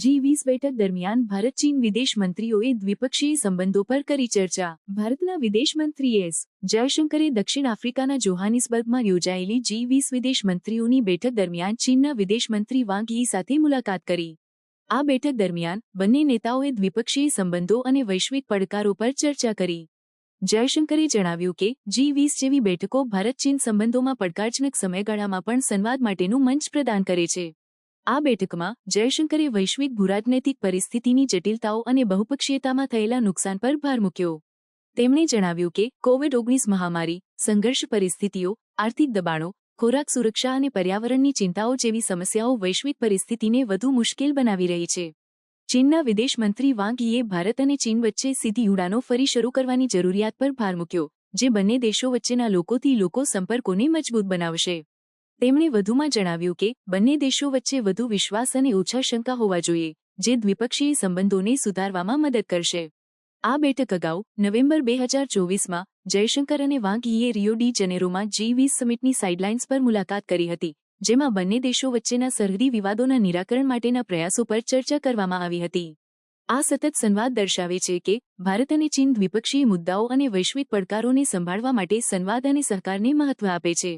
જી વીસ બેઠક દરમિયાન ભારત ચીન વિદેશ મંત્રીઓએ દ્વિપક્ષીય સંબંધો પર કરી ચર્ચા. ભારતના વિદેશ મંત્રી એસ. જયશંકરે દક્ષિણ આફ્રિકાના જોહાનિસબર્ગમાં યોજાયેલી જી વીસ વિદેશ મંત્રીઓની બેઠક દરમિયાન ચીનના વિદેશ મંત્રી વાંગ યી સાથે મુલાકાત કરી. આ બેઠક દરમિયાન બંને નેતાઓએ દ્વિપક્ષીય સંબંધો અને વૈશ્વિક પડકારો પર ચર્ચા કરી. જયશંકરે જણાવ્યું કે જી વીસ જેવી બેઠકો ભારત ચીન સંબંધોમાં પડકારજનક સમયગાળામાં પણ સંવાદ માટેનું મંચ પ્રદાન કરે છે. આ બેઠકમાં જયશંકરે વૈશ્વિક ભૂરાજનૈતિક પરિસ્થિતિની જટિલતાઓ અને બહુપક્ષીયતામાં થયેલા નુકસાન પર ભાર મૂક્યો. તેમણે જણાવ્યું કે કોવિડ ઓગણીસ મહામારી, સંઘર્ષ પરિસ્થિતિઓ, આર્થિક દબાણો, ખોરાક સુરક્ષા અને પર્યાવરણની ચિંતાઓ જેવી સમસ્યાઓ વૈશ્વિક પરિસ્થિતિને વધુ મુશ્કેલ બનાવી રહી છે. ચીનના વિદેશ મંત્રી વાંગ ભારત અને ચીન વચ્ચે સીધી ઉડાનો ફરી શરૂ કરવાની જરૂરિયાત પર ભાર મૂક્યો, જે બંને દેશો વચ્ચેના લોકોથી લોકો સંપર્કોને મજબૂત બનાવશે. તેમણે વધુમાં જણાવ્યું કે, બંને દેશો વચ્ચે વધુ વિશ્વાસ અને ઓછા શંકા હોવા જોઈએ, જે દ્વિપક્ષીય સંબંધોને સુધારવામાં મદદ કરશે. આ બેઠક અગાઉ, નવેમ્બર બે હજાર ચોવીસમાં, જયશંકર અને વાંગ yીએ રિયો ડી જનેરોમાં જી વીસ સમિટની સાઇડલાઇન્સ પર મુલાકાત કરી હતી, જેમાં બંને દેશો વચ્ચેના સરહદી વિવાદોના નિરાકરણ માટેના પ્રયાસો પર ચર્ચા કરવામાં આવી હતી. આ સતત સંવાદ દર્શાવે છે કે, ભારત અને ચીન દ્વિપક્ષીય મુદ્દાઓ અને વૈશ્વિક પડકારોને સંભાળવા માટે સંવાદ અને સહકારને મહત્વ આપે છે.